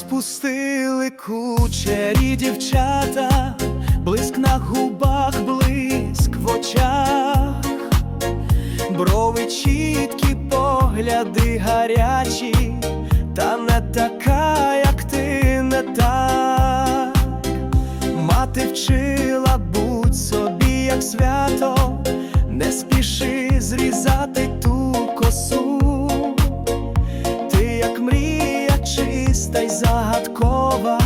Розпустили кучері дівчата, блиск на губах, блиск в очах, брови чіткі, погляди гарячі, та не така, як ти, не так. Мати вчила, будь собі, як свято, не спіши зрізати ту косу. Загадкова,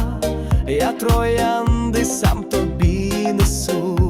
я троянди сам тобі несу.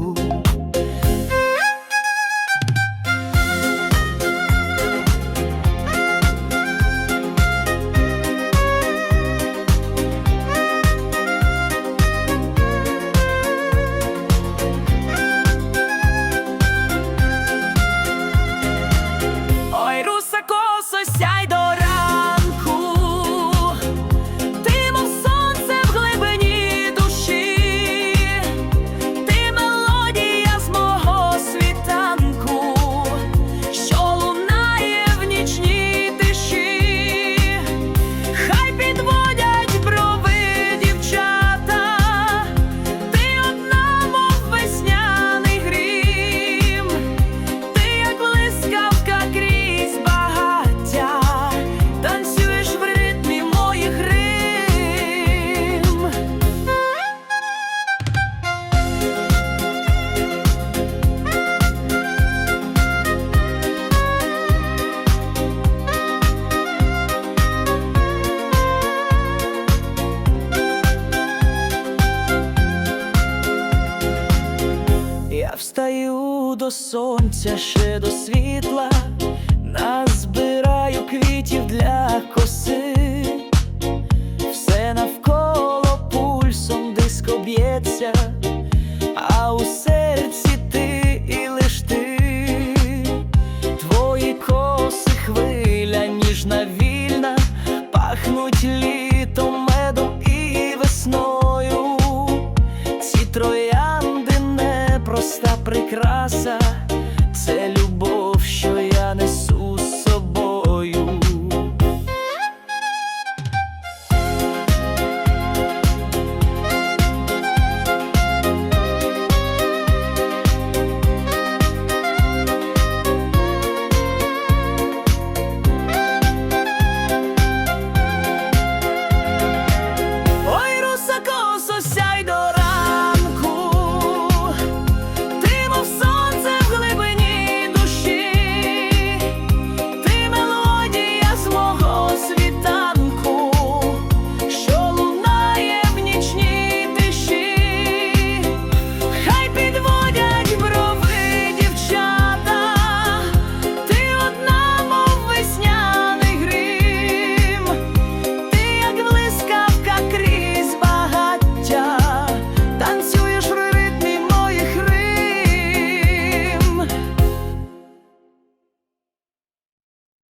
До сонця, ще до світла, назбираю квітів для коси, все навколо пульсом диско б'ється,